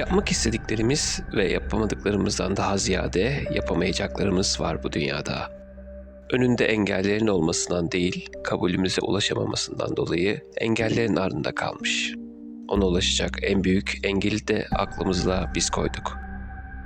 Yapmak istediklerimiz ve yapamadıklarımızdan daha ziyade yapamayacaklarımız var bu dünyada. Önünde engellerin olmasından değil, kabulümüze ulaşamamasından dolayı engellerin ardında kalmış. Ona ulaşacak en büyük engeli de aklımızla biz koyduk.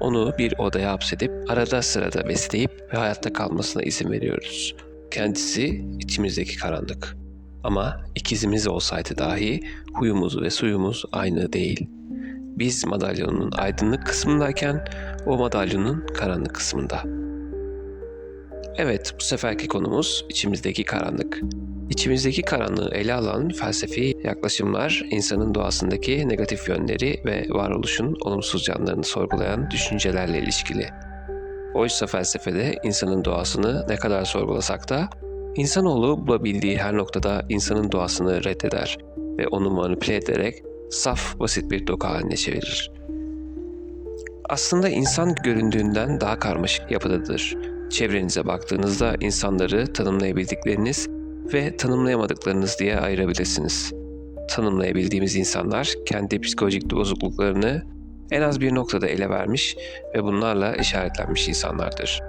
Onu bir odaya hapsedip arada sırada besleyip ve hayatta kalmasına izin veriyoruz. Kendisi içimizdeki karanlık. Ama ikizimiz olsaydı dahi huyumuz ve suyumuz aynı değil. Biz madalyonun aydınlık kısmındayken o madalyonun karanlık kısmında. Evet, bu seferki konumuz içimizdeki karanlık. İçimizdeki karanlığı ele alan felsefi yaklaşımlar insanın doğasındaki negatif yönleri ve varoluşun olumsuz yanlarını sorgulayan düşüncelerle ilişkili. Oysa felsefede insanın doğasını ne kadar sorgulasak da insanoğlu bulabildiği her noktada insanın doğasını reddeder ve onu manipüle ederek saf basit bir doku haline çevirir. Aslında insan göründüğünden daha karmaşık yapıdadır. Çevrenize baktığınızda insanları tanımlayabildikleriniz ve tanımlayamadıklarınız diye ayırabilirsiniz. Tanımlayabildiğimiz insanlar kendi psikolojik bozukluklarını en az bir noktada ele vermiş ve bunlarla işaretlenmiş insanlardır.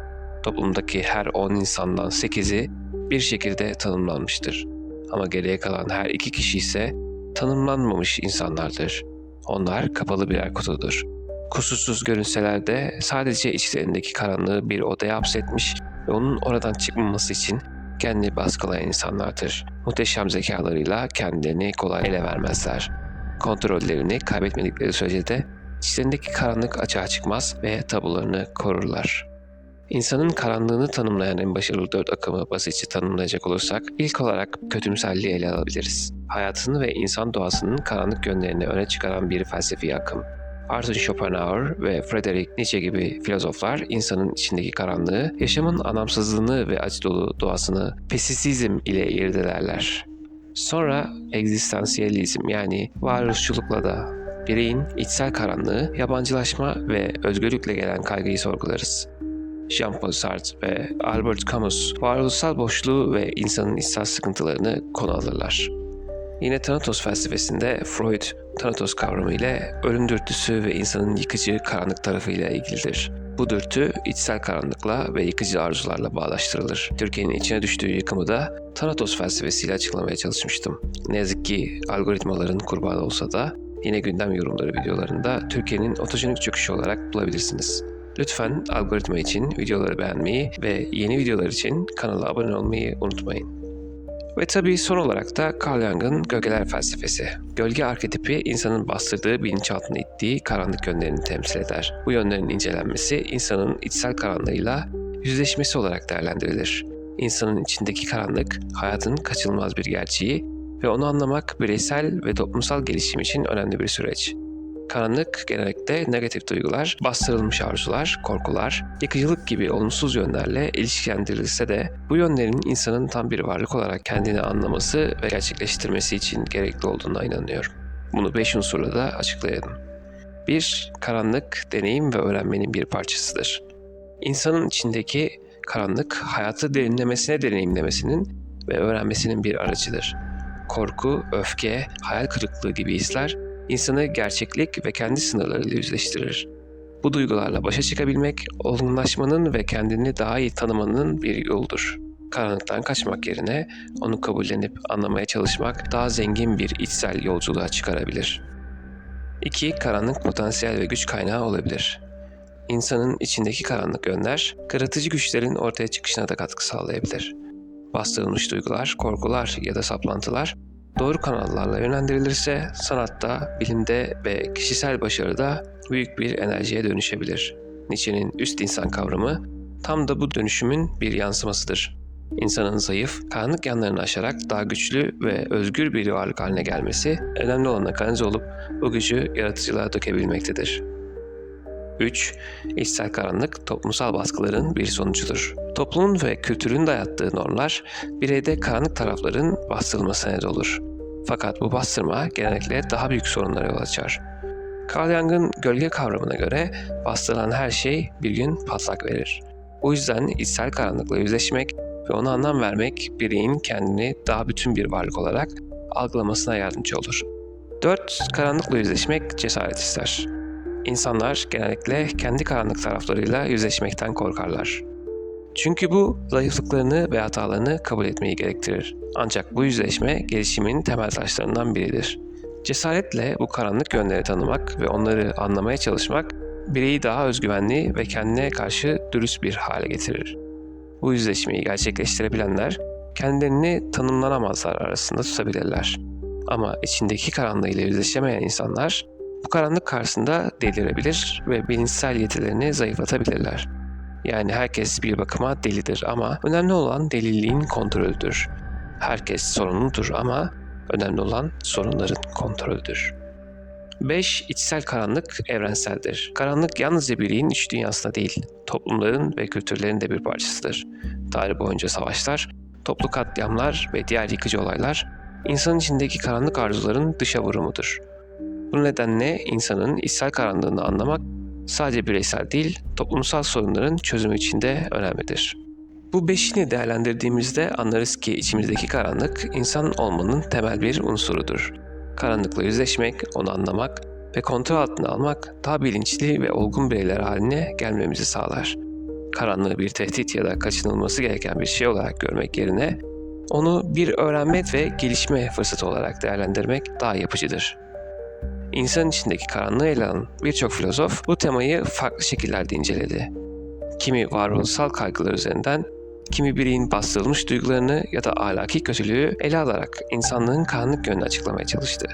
Toplumdaki her 10 insandan 8'i bir şekilde tanımlanmıştır. Ama geriye kalan her iki kişi ise tanımlanmamış insanlardır. Onlar kapalı birer kutudur. Kusursuz görünseler de sadece içlerindeki karanlığı bir odaya hapsetmiş ve onun oradan çıkmaması için kendini baskılayan insanlardır. Muhteşem zekalarıyla kendilerini kolay ele vermezler. Kontrollerini kaybetmedikleri sürece de içlerindeki karanlık açığa çıkmaz ve tabularını korurlar. İnsanın karanlığını tanımlayan en başarılı dört akımı basitçe tanımlayacak olursak ilk olarak kötümserliği ele alabiliriz. Hayatını ve insan doğasının karanlık yönlerini öne çıkaran bir felsefi akım. Arthur Schopenhauer ve Friedrich Nietzsche gibi filozoflar insanın içindeki karanlığı, yaşamın anlamsızlığını ve acı dolu doğasını pesisizm ile irdelerler. Sonra egzistansiyelizm yani varoluşçulukla da bireyin içsel karanlığı, yabancılaşma ve özgürlükle gelen kaygıyı sorgularız. Jean-Paul Sartre ve Albert Camus varoluşsal boşluğu ve insanın içsel sıkıntılarını konu alırlar. Yine Thanatos felsefesinde Freud, Thanatos kavramı ile ölüm dürtüsü ve insanın yıkıcı karanlık tarafıyla ilgilidir. Bu dürtü içsel karanlıkla ve yıkıcı arzularla bağdaştırılır. Türkiye'nin içine düştüğü yıkımı da Thanatos felsefesiyle açıklamaya çalışmıştım. Ne yazık ki algoritmaların kurbanı olsa da yine gündem yorumları videolarında Türkiye'nin otojenik çöküşü olarak bulabilirsiniz. Lütfen algoritma için videoları beğenmeyi ve yeni videolar için kanala abone olmayı unutmayın. Ve tabii son olarak da Carl Jung'ın gölgeler felsefesi. Gölge arketipi insanın bastırdığı bilinçaltına ittiği karanlık yönlerini temsil eder. Bu yönlerin incelenmesi insanın içsel karanlığıyla yüzleşmesi olarak değerlendirilir. İnsanın içindeki karanlık, hayatın kaçınılmaz bir gerçeği ve onu anlamak bireysel ve toplumsal gelişim için önemli bir süreç. Karanlık genellikle negatif duygular, bastırılmış arzular, korkular, yıkıcılık gibi olumsuz yönlerle ilişkilendirilse de bu yönlerin insanın tam bir varlık olarak kendini anlaması ve gerçekleştirmesi için gerekli olduğuna inanıyorum. Bunu beş unsurla da açıklayalım. 1. Karanlık, deneyim ve öğrenmenin bir parçasıdır. İnsanın içindeki karanlık, hayatı derinlemesine deneyimlemesinin ve öğrenmesinin bir aracıdır. Korku, öfke, hayal kırıklığı gibi hisler insanı gerçeklik ve kendi sınırlarıyla yüzleştirir. Bu duygularla başa çıkabilmek, olgunlaşmanın ve kendini daha iyi tanımanın bir yoludur. Karanlıktan kaçmak yerine onu kabullenip anlamaya çalışmak daha zengin bir içsel yolculuğa çıkarabilir. 2. Karanlık potansiyel ve güç kaynağı olabilir. İnsanın içindeki karanlık yönler, yaratıcı güçlerin ortaya çıkışına da katkı sağlayabilir. Bastırılmış duygular, korkular ya da saplantılar doğru kanallarla yönlendirilirse sanatta, bilimde ve kişisel başarıda büyük bir enerjiye dönüşebilir. Nietzsche'nin üst insan kavramı tam da bu dönüşümün bir yansımasıdır. İnsanın zayıf, karanlık yanlarını aşarak daha güçlü ve özgür bir varlık haline gelmesi önemli olana kanalize olup bu gücü yaratıcılığa dökebilmektedir. 3. İçsel karanlık toplumsal baskıların bir sonucudur. Toplumun ve kültürün dayattığı normlar bireyde karanlık tarafların bastırılmasına neden olur. Fakat bu bastırma genellikle daha büyük sorunlara yol açar. Carl Jung'ın gölge kavramına göre bastırılan her şey bir gün patlak verir. Bu yüzden içsel karanlıkla yüzleşmek ve ona anlam vermek bireyin kendini daha bütün bir varlık olarak algılamasına yardımcı olur. 4. Karanlıkla yüzleşmek cesaret ister. İnsanlar genellikle kendi karanlık taraflarıyla yüzleşmekten korkarlar. Çünkü bu zayıflıklarını ve hatalarını kabul etmeyi gerektirir. Ancak bu yüzleşme gelişimin temel taşlarından biridir. Cesaretle bu karanlık yönleri tanımak ve onları anlamaya çalışmak bireyi daha özgüvenli ve kendine karşı dürüst bir hale getirir. Bu yüzleşmeyi gerçekleştirebilenler kendilerini tanımlanamazlar arasında tutabilirler. Ama içindeki karanlığıyla yüzleşemeyen insanlar bu karanlık karşısında delirebilir ve bilinçsel yetilerini zayıflatabilirler. Yani herkes bir bakıma delidir ama önemli olan deliliğin kontrolüdür. Herkes sorumludur ama önemli olan sorunların kontrolüdür. 5. İçsel karanlık evrenseldir. Karanlık yalnızca bireyin iç dünyasında değil, toplumların ve kültürlerin de bir parçasıdır. Tarih boyunca savaşlar, toplu katliamlar ve diğer yıkıcı olaylar insanın içindeki karanlık arzuların dışa vurumudur. Bu nedenle insanın içsel karanlığını anlamak sadece bireysel değil, toplumsal sorunların çözümü için de önemlidir. Bu beşini değerlendirdiğimizde anlarız ki içimizdeki karanlık insan olmanın temel bir unsurudur. Karanlıkla yüzleşmek, onu anlamak ve kontrol altına almak daha bilinçli ve olgun bireyler haline gelmemizi sağlar. Karanlığı bir tehdit ya da kaçınılması gereken bir şey olarak görmek yerine onu bir öğrenme ve gelişme fırsatı olarak değerlendirmek daha yapıcıdır. İnsanın içindeki karanlığı ele alan birçok filozof bu temayı farklı şekillerde inceledi. Kimi varoluşsal kaygılar üzerinden, kimi bireyin bastırılmış duygularını ya da ahlaki kötülüğü ele alarak insanlığın karanlık yönünü açıklamaya çalıştı.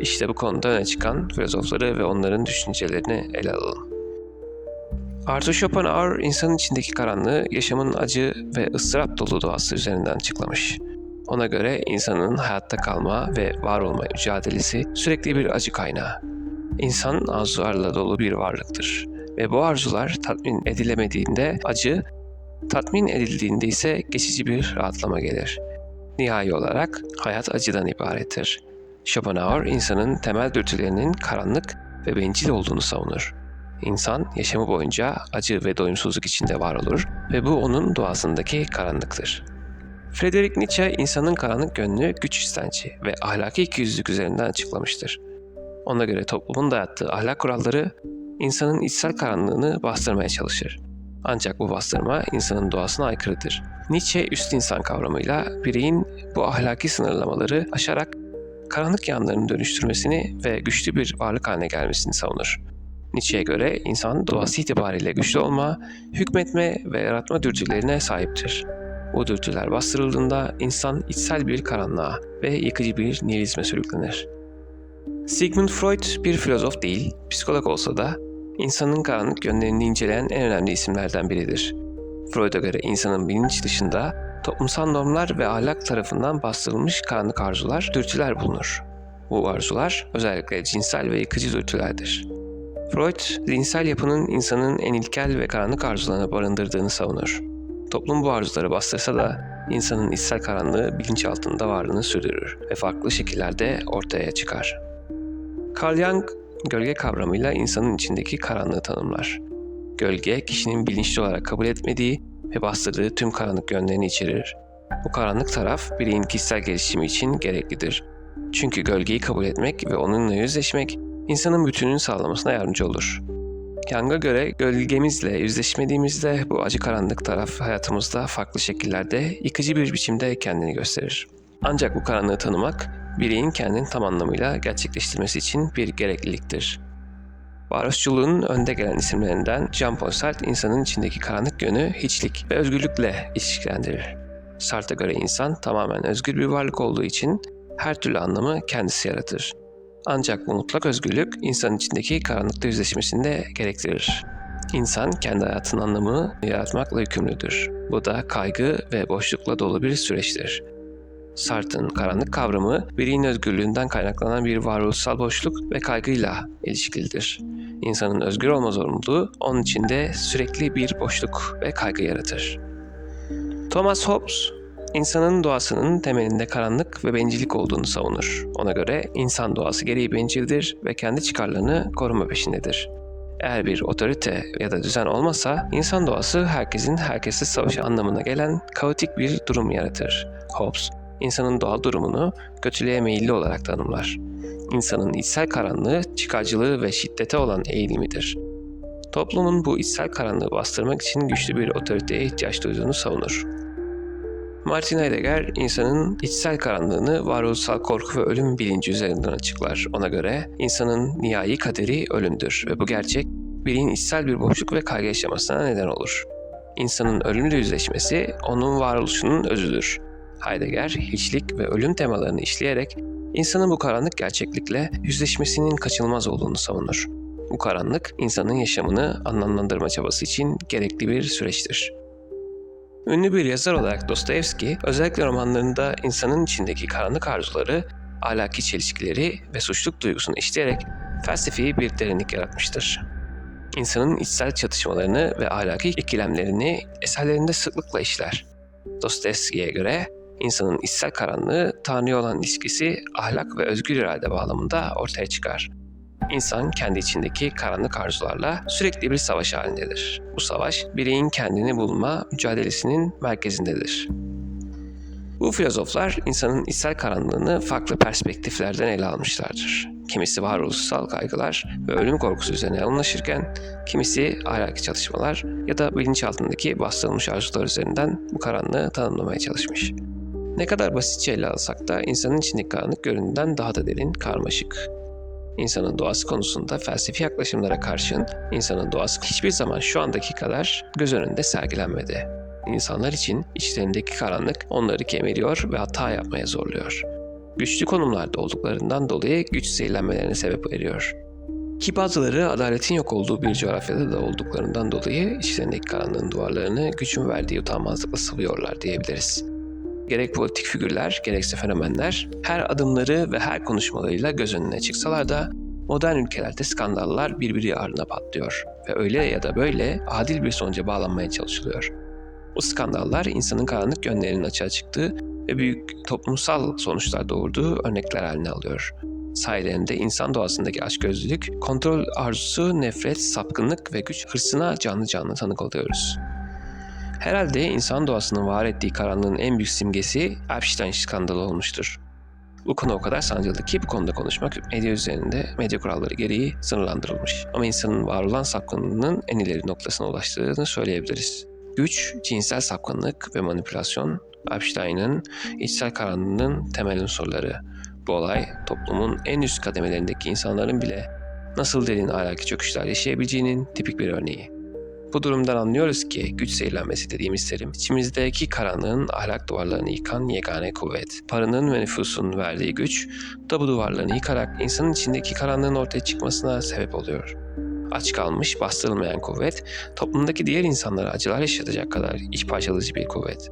İşte bu konuda öne çıkan filozofları ve onların düşüncelerini ele alalım. Arthur Schopenhauer insanın içindeki karanlığı yaşamın acı ve ıstırap dolu doğası üzerinden açıklamış. Ona göre insanın hayatta kalma ve var olma mücadelesi sürekli bir acı kaynağı. İnsan arzularla dolu bir varlıktır ve bu arzular tatmin edilemediğinde acı, tatmin edildiğinde ise geçici bir rahatlama gelir. Nihai olarak hayat acıdan ibarettir. Schopenhauer insanın temel dürtülerinin karanlık ve bencil olduğunu savunur. İnsan yaşamı boyunca acı ve doyumsuzluk içinde var olur ve bu onun doğasındaki karanlıktır. Friedrich Nietzsche insanın karanlık yönünü güç istenci ve ahlaki ikiyüzlülük üzerinden açıklamıştır. Ona göre toplumun dayattığı ahlak kuralları insanın içsel karanlığını bastırmaya çalışır. Ancak bu bastırma insanın doğasına aykırıdır. Nietzsche üst insan kavramıyla bireyin bu ahlaki sınırlamaları aşarak karanlık yanlarını dönüştürmesini ve güçlü bir varlık haline gelmesini savunur. Nietzsche'ye göre insan doğası itibariyle güçlü olma, hükmetme ve yaratma dürtülerine sahiptir. Bu dürtüler bastırıldığında insan içsel bir karanlığa ve yıkıcı bir nihilizme sürüklenir. Sigmund Freud bir filozof değil, psikolog olsa da insanın karanlık yönlerini inceleyen en önemli isimlerden biridir. Freud'a göre insanın bilinç dışında toplumsal normlar ve ahlak tarafından bastırılmış karanlık arzular, dürtüler bulunur. Bu arzular özellikle cinsel ve yıkıcı dürtülerdir. Freud, zihinsel yapının insanın en ilkel ve karanlık arzularını barındırdığını savunur. Toplum bu arzuları bastırsa da insanın içsel karanlığı bilinç altında varlığını sürdürür ve farklı şekillerde ortaya çıkar. Carl Jung, gölge kavramıyla insanın içindeki karanlığı tanımlar. Gölge, kişinin bilinçli olarak kabul etmediği ve bastırdığı tüm karanlık yönlerini içerir. Bu karanlık taraf bireyin kişisel gelişimi için gereklidir. Çünkü gölgeyi kabul etmek ve onunla yüzleşmek insanın bütününü sağlamasına yardımcı olur. Young'a göre gölgemizle yüzleşmediğimizde bu acı karanlık taraf hayatımızda farklı şekillerde yıkıcı bir biçimde kendini gösterir. Ancak bu karanlığı tanımak bireyin kendini tam anlamıyla gerçekleştirmesi için bir gerekliliktir. Varoluşçuluğun önde gelen isimlerinden Jean-Paul Sartre insanın içindeki karanlık yönü hiçlik ve özgürlükle ilişkilendirir. Sartre'a göre insan tamamen özgür bir varlık olduğu için her türlü anlamı kendisi yaratır. Ancak bu mutlak özgürlük insanın içindeki karanlıkla yüzleşmesini de gerektirir. İnsan kendi hayatının anlamını yaratmakla yükümlüdür. Bu da kaygı ve boşlukla dolu bir süreçtir. Sartre'ın karanlık kavramı bireyin özgürlüğünden kaynaklanan bir varoluşsal boşluk ve kaygıyla ilişkilidir. İnsanın özgür olma zorunluluğu onun içinde sürekli bir boşluk ve kaygı yaratır. Thomas Hobbes insanın doğasının temelinde karanlık ve bencillik olduğunu savunur. Ona göre insan doğası gereği bencildir ve kendi çıkarlarını koruma peşindedir. Eğer bir otorite ya da düzen olmasa insan doğası herkesin herkesle savaşı anlamına gelen kaotik bir durum yaratır. Hobbes, insanın doğal durumunu kötülüğe meyilli olarak tanımlar. insanın içsel karanlığı, çıkarcılığı ve şiddete olan eğilimidir. Toplumun bu içsel karanlığı bastırmak için güçlü bir otoriteye ihtiyaç duyduğunu savunur. Martin Heidegger, insanın içsel karanlığını varoluşsal korku ve ölüm bilinci üzerinden açıklar. Ona göre insanın nihai kaderi ölümdür ve bu gerçek bireyin içsel bir boşluk ve kaygı yaşamasına neden olur. İnsanın ölümle yüzleşmesi onun varoluşunun özüdür. Heidegger, hiçlik ve ölüm temalarını işleyerek insanın bu karanlık gerçeklikle yüzleşmesinin kaçınılmaz olduğunu savunur. Bu karanlık, insanın yaşamını anlamlandırma çabası için gerekli bir süreçtir. Ünlü bir yazar olarak Dostoyevski, özellikle romanlarında insanın içindeki karanlık arzuları, ahlaki çelişkileri ve suçluluk duygusunu işleyerek felsefi bir derinlik yaratmıştır. İnsanın içsel çatışmalarını ve ahlaki ikilemlerini eserlerinde sıklıkla işler. Dostoyevski'ye göre insanın içsel karanlığı Tanrı'ya olan ilişkisi ahlak ve özgür irade bağlamında ortaya çıkar. İnsan kendi içindeki karanlık arzularla sürekli bir savaş halindedir. Bu savaş bireyin kendini bulma mücadelesinin merkezindedir. Bu filozoflar insanın içsel karanlığını farklı perspektiflerden ele almışlardır. Kimisi varoluşsal kaygılar ve ölüm korkusu üzerine yoğunlaşırken, kimisi ahlaki çalışmalar ya da bilinçaltındaki bastırılmış arzular üzerinden bu karanlığı tanımlamaya çalışmış. Ne kadar basitçe ele alsak da insanın içindeki karanlık göründüğünden daha da derin, karmaşık. İnsanın doğası konusunda felsefi yaklaşımlara karşın insanın doğası hiçbir zaman şu andaki kadar göz önünde sergilenmedi. İnsanlar için içlerindeki karanlık onları kemiriyor ve hata yapmaya zorluyor. Güçlü konumlarda olduklarından dolayı güç zehirlenmelerine sebep veriyor. Ki bazıları adaletin yok olduğu bir coğrafyada da olduklarından dolayı içlerindeki karanlığın duvarlarını gücün verdiği utanmazlıkla sıvıyorlar diyebiliriz. Gerek politik figürler gerekse fenomenler her adımları ve her konuşmalarıyla göz önüne çıksalar da modern ülkelerde skandallar birbiri ardına patlıyor ve öyle ya da böyle adil bir sonuca bağlanmaya çalışılıyor. Bu skandallar insanın karanlık yönlerinin açığa çıktığı ve büyük toplumsal sonuçlar doğurduğu örnekler haline alıyor. Sayelerinde insan doğasındaki açgözlülük, kontrol arzusu, nefret, sapkınlık ve güç hırsına canlı canlı tanık oluyoruz. Herhalde insan doğasının var ettiği karanlığın en büyük simgesi Epstein skandalı olmuştur. Bu konu o kadar sancılı ki bu konuda konuşmak medya üzerinde medya kuralları gereği sınırlandırılmış. Ama insanın var olan sapkınlığının en ileri noktasına ulaştığını söyleyebiliriz. Güç, cinsel sapkınlık ve manipülasyon Epstein'ın içsel karanlığının temel unsurları. Bu olay toplumun en üst kademelerindeki insanların bile nasıl derin ahlaki çöküşler yaşayabileceğinin tipik bir örneği. Bu durumdan anlıyoruz ki güç zehirlenmesi dediğimiz terim içimizdeki karanlığın ahlak duvarlarını yıkan yegane kuvvet. Paranın ve nüfusun verdiği güç da bu duvarlarını yıkarak insanın içindeki karanlığın ortaya çıkmasına sebep oluyor. Aç kalmış, bastırılmayan kuvvet, toplumdaki diğer insanlara acılar yaşatacak kadar iç parçalayıcı bir kuvvet.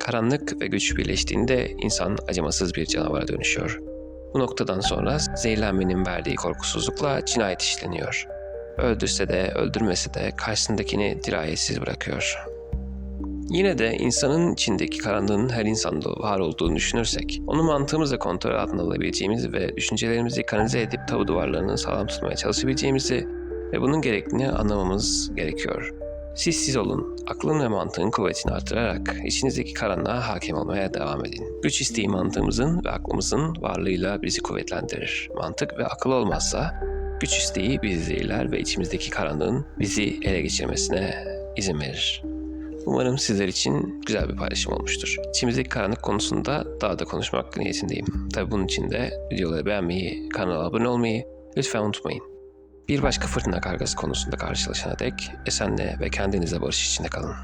Karanlık ve güç birleştiğinde insan acımasız bir canavara dönüşüyor. Bu noktadan sonra zehirlenmenin verdiği korkusuzlukla cinayet işleniyor. Öldürse de öldürmese de karşısındakini dirayetsiz bırakıyor. Yine de insanın içindeki karanlığın her insanda var olduğunu düşünürsek, onu mantığımızla kontrol altına alabileceğimizi ve düşüncelerimizi kanalize edip tabu duvarlarını sağlam tutmaya çalışabileceğimizi ve bunun gerektiğini anlamamız gerekiyor. Siz siz olun, aklın ve mantığın kuvvetini artırarak içinizdeki karanlığa hakim olmaya devam edin. Güç isteği mantığımızın ve aklımızın varlığıyla bizi kuvvetlendirir. Mantık ve akıl olmazsa güç isteği bizi zehirler ve içimizdeki karanlığın bizi ele geçirmesine izin verir. Umarım sizler için güzel bir paylaşım olmuştur. İçimizdeki karanlık konusunda daha da konuşmak niyetindeyim. Tabi bunun için de videoları beğenmeyi, kanala abone olmayı lütfen unutmayın. Bir başka fırtına kargası konusunda karşılaşana dek esenle ve kendinize barış içinde kalın.